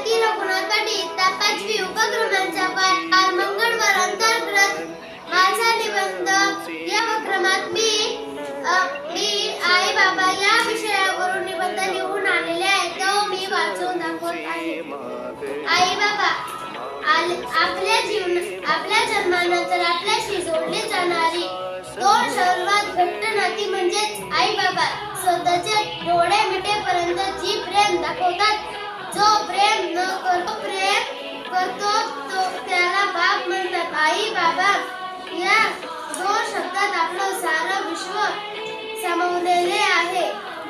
भारती रघुनाथ पाटील पाचवी उपक्रमांचा पार मंगळवार अंतर्गत माझा निबंध या उपक्रमात मी मी आई बाबा या विषयावरून निबंध लिहून आलेले आहे तो मी वाचून दाखवत आहे. आई बाबा आपल्या जीवन आपल्या जन्मानंतर आपल्याशी जोडली जाणारी दोन सर्वात घट्ट नाती म्हणजेच आई बाबा स्वतःचे डोळे मिटेपर्यंत जी प्रेम दाखवतात जो प्रेम न करतो प्रेम करतो तो त्याला बाप म्हणतात आई बाबा या दोन शब्दात आपलं सारं विश्व सामावलेले आहे.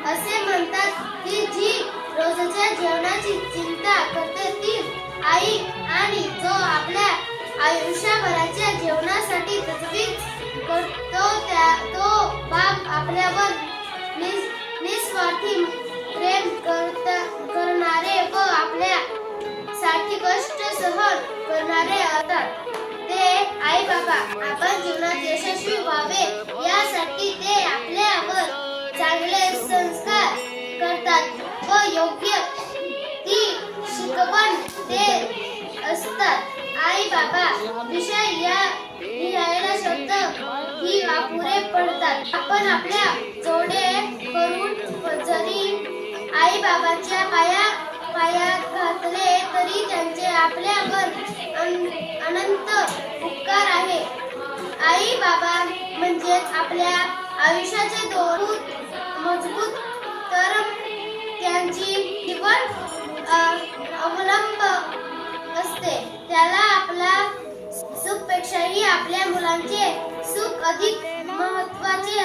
असे म्हणतात की जी रोजच्या जेवणाची चिंता करते ती आई आणि जो आपल्या आयुष्यभराच्या जेवणासाठी तजवीज करतो त्या तो बाप आपल्यावर निस- निस्वार्थी सहन करणारे असतात. ते आई बाबा आपण जीवनात यशस्वी व्हावे. यासाठी ते आपल्यावर चांगले संस्कार करतात व योग्य ती शिकवण देत असतात. आई बाबा विषय या लिहायला शब्द ही अपुरे पडतात. आपण आपल्या जोडे करून जरी आई बाबाच्या पाया पायात घातले आपल्यावर अन- अनंत उपकार आहे. आई बाबा म्हणजेच आपल्या आयुष्याचे दोन मजबूत तर त्यांची निवड अवलंब असते. त्याला आपला सुखपेक्षाही आपल्या मुलांचे सुख अधिक महत्त्वाचे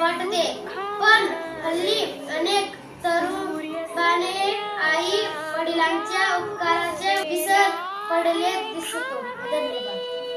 वाटते. पण हल्ली अनेक तरुण आई वडिलांच्या उपकार ವಿಸರ್ಪಡಲೇತಿಸಿತು ಧನ್ಯವಾದ.